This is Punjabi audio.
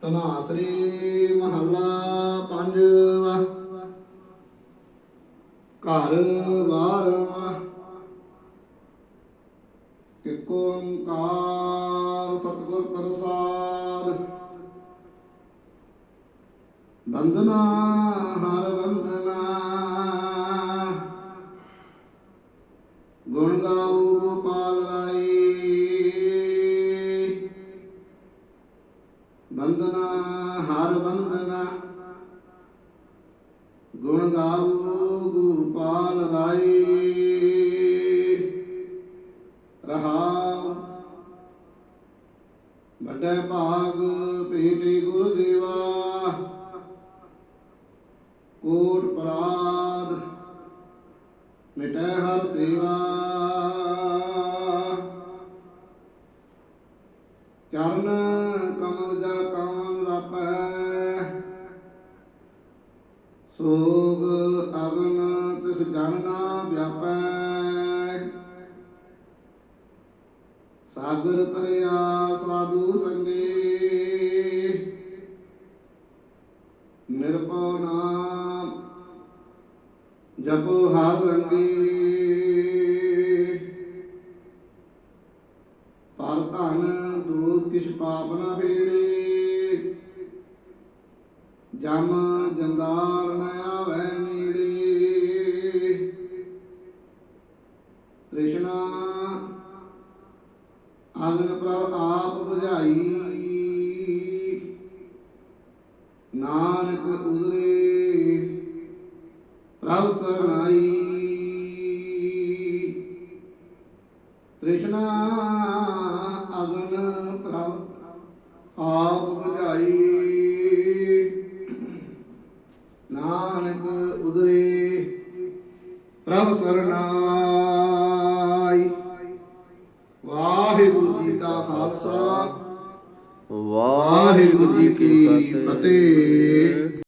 ਤਨਾਸਰੀ ਮਹੱਲਾ ਪੰਜਵਾ ਘਰ ਬਾਰਵਾ ਇਕ ਓੰਕਾਰ ਸਤਿਗੁਰ ਪ੍ਰਸਾਦ। ਬੰਦਨਾ ਬੰਦਨਾ ਹਰ ਬੰਦਨਾ ਗੁਣ ਗਾਉ ਗੋਪਾਲ ਰਾਈ ਰਹਾਉ। ਵੱਡੇ ਭਾਗ ਭੇਟੇ ਗੁਰ ਦੇਵਾ ਕੋਟ ਪਰਾਦ ਮਿਟੈ ਹਰ ਸੇਵਾ। ਚਰਨ ਕਮਲ ਜਾ ਕਮਲ ਰਾਪੈ ਸੋਗ ਅਗਨ ਤਿਸ ਜਨ ਨਾ ਵਿਆਪੈ। ਸਾਗਰ ਤਰਿਆ ਸਾਧੂ ਸੰਗੇ। ਨਿਰਭਉ ਨਾਮ ਜਪੋ ਹਰ ਰੰਗੀ। ਪਰ ਧਨ ਕਿਛ ਪਾਪ ਨਾ ਫੇੜੇ ਜਮ ਜੰਦਾਰ ਨ ਆਵੈ ਨੀੜੇ। ਤ੍ਰਿਸ਼ਨਾ ਅਗਨ ਪ੍ਰਭ ਆਪ ਬੁਝਾਈ। ਨਾਨਕ ਉਦਰੇ ਪ੍ਰਭ ਸਰਣਾਈ। ਤ੍ਰਿਸ਼ਨਾ ਪ੍ਰਭ ਸਰਣਾਈ ਵਾਹਿਗੁਰੂ ਜੀ ਕਾ ਖਾਲਸਾ। ਵਾਹਿਗੁਰੂ ਜੀ ਕੀ ਫਤਿਹ।